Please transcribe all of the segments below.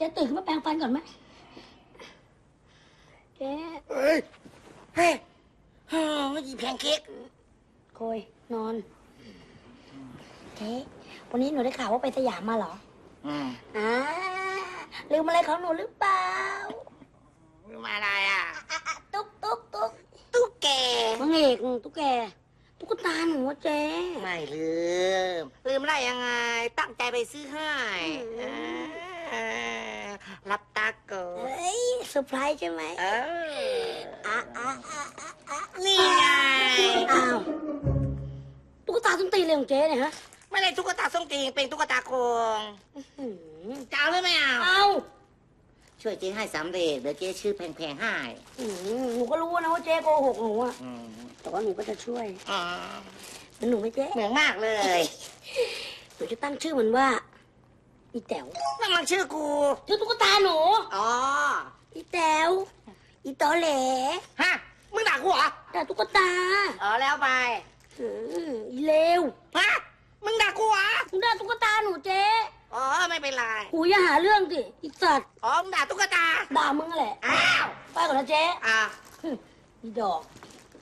ฟันก่อนไหมเจ๊เฮ้ยเฮ้ยเฮ้ยอีแพนเค้กโคยนอน เจ๊วันนี้หนูได้ข่าวว่าไปสยามมาเหรอ อืมอ่าลืมอะไรของหนูหรือเปล่ามาอะไรอะ อะอะตุ๊กตุ๊กตุ๊กตุ๊กแก มังเอกตุ๊กแก ตุ๊กตาหนูอะเจ๊ไม่ลืม ลืมได้ยังไง ตั้งใจไปซื้อให้อ่ารับตาเกิน เฮ้ยเซ อร์ไพรส์ใช่ไหมเอออะอะอะอะอะนี่ไง อ้าวตุ๊กตาส้นตีนเลยของเจ๊เนี่ยฮะไม่ได้ตุ๊กตาส้งตีงเป็นตุ๊กตาโกงหืมจะเอาหรือไม่เอา เอาช่วยเจ๊ให้สำเร็จเดี๋ยวเจ๊ชื่อแพงๆให้หืมหนูก็รู้นะว่าเจ๊โกหกหนูอะอืมแต่ว่าหนูก็จะช่วยอ่ามันหนูไม่เจ๊เหมือนมากเลยหนูจะตั้งชื่อมันว่าอีแต๋วนั่นมันชื่อกูชื่อตุ๊กตาหนู อ๋ออี แต๋วอีตอแหลฮะ มึงด่ากูเหรอแต่ตุ๊กตาอ๋อแล้วไปหืมอีเลวฮะ มึงด่ากูเหรอ มึงด่าตุ๊กตาหนูเจ๊อ๋อไม่เป็นไร หูอย่าหาเรื่องสิอีสัตว์อ๋อมึงด่าตุ๊กตา ด่ามึงแหละอ้าว ไปก่อนนะเจ๊อะหึอีดอก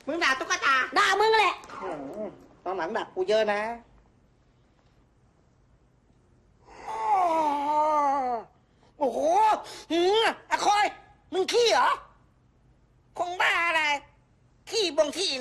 มึงด่าตุ๊กตา ด่ามึงแหละ ตอนหลังด่ากูเยอะนะโอ้โหหืมอะคอย มึงขี้